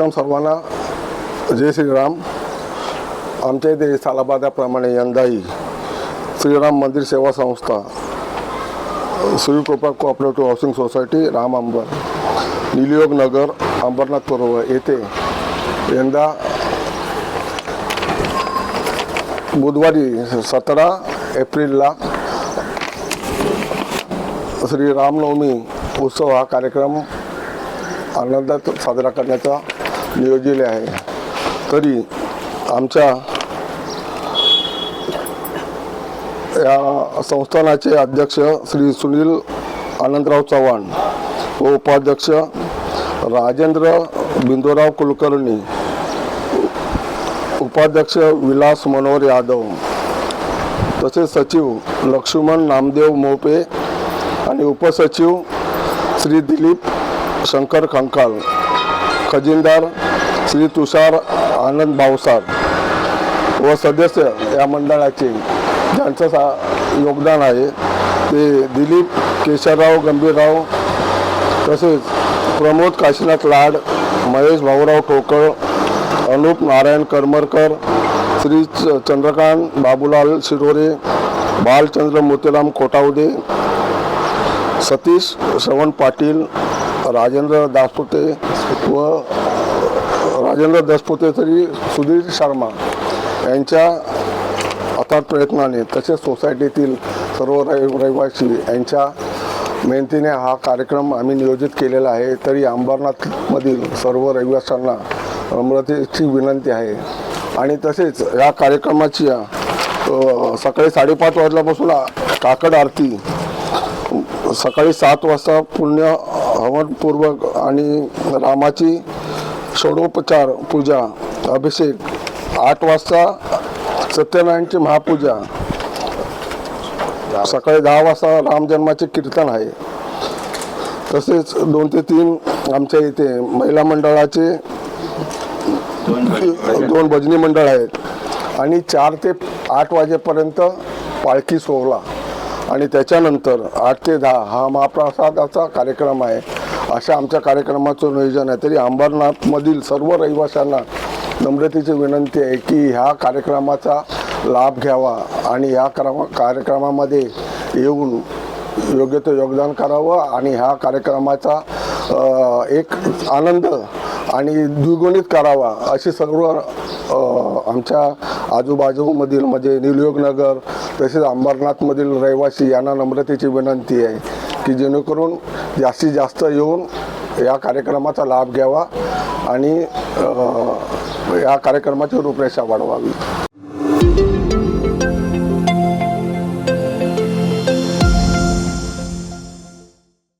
उत्तम सर्वांना जय श्रीराम. आमच्या इथे सालाबादाप्रमाणे यंदाही Shriram Mandir Seva Sanstha Shrikrupa cooperative housing society Ram Ambar Niliyog Nagar Ambernath पूर्व येथे यंदा बुधवारी सतरा एप्रिलला श्री रामनवमी उत्सव हा कार्यक्रम आनंदात साजरा करण्याचा नियोजले आहे. तरी आमच्या या संस्थानाचे अध्यक्ष श्री सुनील आनंदराव चव्हाण व उपाध्यक्ष राजेंद्र बिंदुराव कुलकर्णी उपाध्यक्ष विलास मनोहर यादव तसेच सचिव लक्ष्मण नामदेव मोपे आणि उपसचिव श्री दिलीप शंकर खंकाल खजिनदार श्री तुषार आनंद भावसार व सदस्य या मंडळाचे ज्यांचं सा योगदान आहे ते दिलीप केशवराव गंभीरराव तसेच प्रमोद काशीनाथ लाड महेश भाऊराव ठोकळ अनुप नारायण करमरकर श्री च- चंद्रकांत बाबूलाल शिरोरे बालचंद्र मोतीराम कोटावदे सतीश श्रवण पाटील राजेंद्र दासपुते व राजेंद्र दसपुते तरी सुधीर शर्मा यांच्या अथात प्रयत्नाने तसेच सोसायटीतील सर्व रहि रहिवासी यांच्या मेहनतीने हा कार्यक्रम आम्ही नियोजित केलेला आहे. तरी अंबरनाथमधील सर्व रहिवाशांना नम्रतेची विनंती आहे. आणि तसेच या कार्यक्रमाची सकाळी साडेपाच वाजल्यापासून काकड आरती सकाळी सात वाजता पुण्य हवनपूर्वक आणि रामाची षोडोपचार पूजा अभिषेक आठ वाजता सत्यनारायणची महापूजा. सकाळी दहा वाजता रामजन्माचे कीर्तन आहे. तसेच दोन ते तीन आमच्या इथे महिला मंडळाचे दोन भजनी मंडळ आहेत. आणि चार ते आठ वाजेपर्यंत पालखी सोहळा. आणि त्याच्यानंतर आठ ते दहा हा महाप्रसादाचा कार्यक्रम आहे. अशा आमच्या कार्यक्रमाचं नियोजन आहे. तरी अंबरनाथमधील सर्व रहिवाशांना नम्रतेची विनंती आहे की ह्या कार्यक्रमाचा लाभ घ्यावा आणि ह्या क्रमा कार्यक्रमामध्ये येऊन योग्य ते योगदान करावं आणि ह्या कार्यक्रमाचा एक आनंद आणि द्विगुणित करावा अशी सर्व आमच्या आजूबाजूमधील म्हणजे निलयोगनगर तसेच अंबरनाथमधील रहिवासी यांना नम्रतेची विनंती आहे की जेणेकरून जास्तीत जास्त येऊन या कार्यक्रमाचा लाभ घ्यावा आणि या कार्यक्रमाची रूपरेषा वाढवावी.